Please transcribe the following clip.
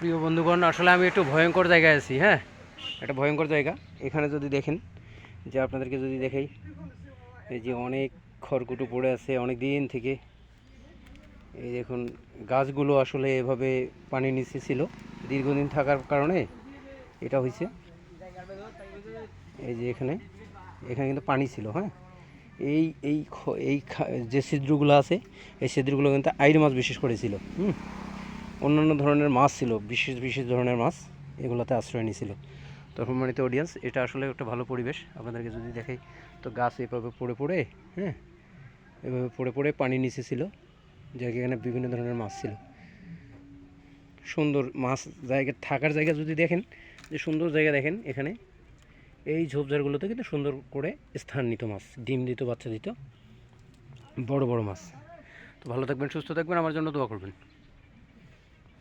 প্রিয় বন্ধুগণ, আসলে আমি একটু ভয়ঙ্কর জায়গায় আছি হ্যাঁ? একটা ভয়ঙ্কর জায়গা। এখানে যদি দেখেন, যে আপনাদেরকে যদি দেখাই, এই যে অনেক খড়কুটো পড়ে আছে অনেক দিন থেকে। এই দেখুন, গাছগুলো আসলে এভাবে পানির নিচে ছিল। দীর্ঘদিন থাকার কারণে এটা হয়েছে। এই যে এখানে এখানে কিন্তু পানি ছিল হ্যাঁ? এই এই এই যে ছিদ্রগুলো আছে, এই ছিদ্রগুলো কিন্তু আইর মাছ বিশেষ করে ছিল, হুম? অন্যান্য ধরনের মাছ ছিল, বিশেষ বিশেষ ধরনের মাছ এগুলোতে আশ্রয় নিয়েছিল। তো সম্মানিত অডিয়েন্স এটা আসলে একটা ভালো পরিবেশ। আপনাদেরকে যদি দেখাই, তো গাছ এভাবে পড়ে পড়ে হ্যাঁ? এভাবে পড়ে পড়ে পানি নিচে ছিল যেখানে বিভিন্ন ধরনের মাছ ছিল। সুন্দর মাছ জায়গা, থাকার জায়গা যদি দেখেন, যে সুন্দর জায়গা দেখেন এখানে, এই ঝোপঝাড়গুলোতে কিন্তু সুন্দর করে স্থান নিত মাছ, ডিম দিত, বাচ্চা দিত, বড় বড় মাছ। তো ভালো থাকবেন, সুস্থ থাকবেন, আমার জন্য দোয়া করবেন।